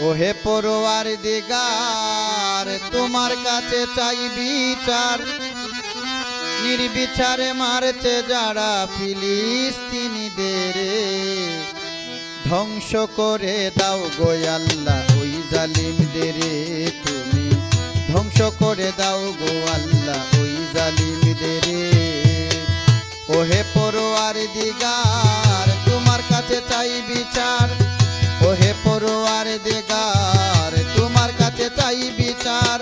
ওহে পড়োয়ার দিগার তোমার কাছে চাই বিচার। নির্বিচারে মারছে যারা ফিলিস্তিনিদের। ধ্বংস করে দাও গো আল্লাহ ওই জালিমদের। তুমি ধ্বংস করে দাও গো আল্লাহ ওই জালিমদের। ওহে পড়োয়ার দিগার তোমার কাছে চাই বিচার। ওহে পড়োয়ার দেগার, তোমার কাছে চাই বিচার।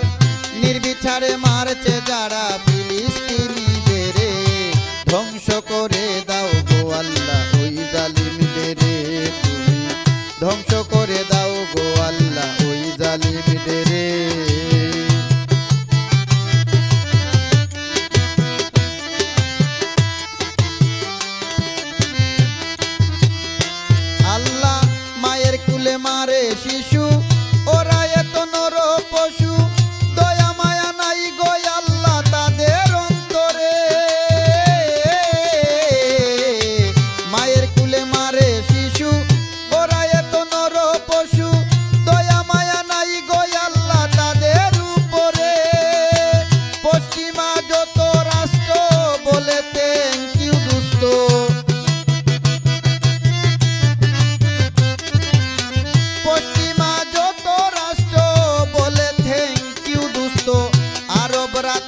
নির্বিচারে মারছে যারা ফিলিস্তিনিদের। ধ্বংস করে দাও গো আল্লাহ ওই জালিমদের। তুমি ধ্বংস করে দাও গো আল্লাহ ওই জালিমদের।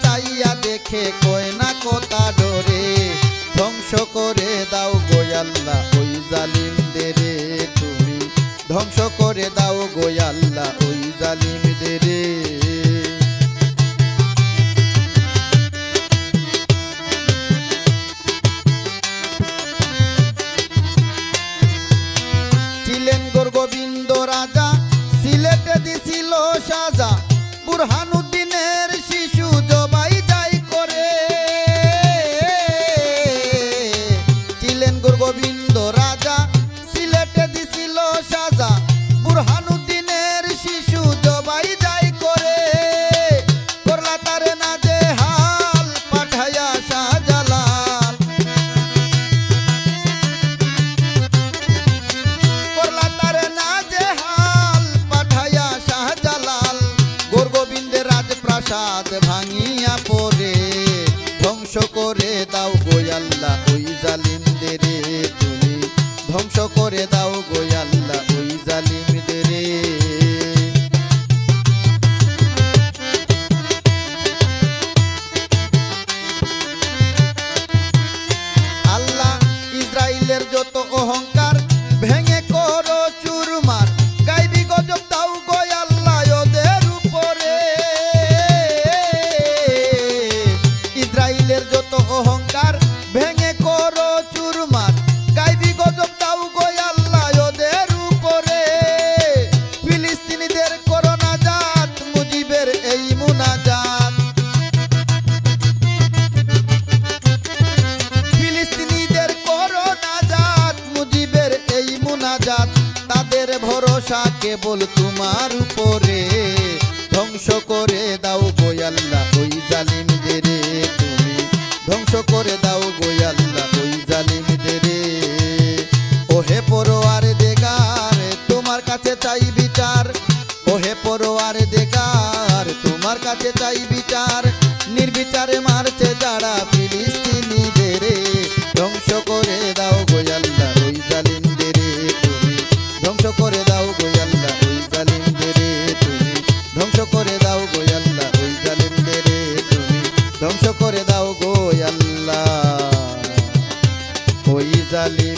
চাইয়া দেখে কয় না কথা ডরে, ধ্বংস করে দাও গোয়াল্লা ওই জালিমদের তুমি। ধ্বংস করে দাও গোয়াল্লা ওই জালিম জালিমদের রাজপ্রাসাদ ভাঙিয়া পড়ে, ধ্বংস করে দাও গোয়াল্লা ওই জালিমদের তুমি। ধ্বংস করে দাও গোয়াল্লা ওই জালিমদের আল্লাহ ইসরায়েলের যত অহংকার ভরসা কেবল তোমার উপরে। ধ্বংস করে দাও গোয়াল্লা ওই জালিমদের তুমি। ধ্বংস করে দাও গোয়াল্লা ওই জালিমদের ওহে পরোয়ার দেগার, তোমার কাছে চাই বিচার। ওহে পরোয়ার দেগার, তোমার কাছে চাই বিচার। নির্বিচারে মারছে যারা দাও গোয়াল্লা ওই জালিমদের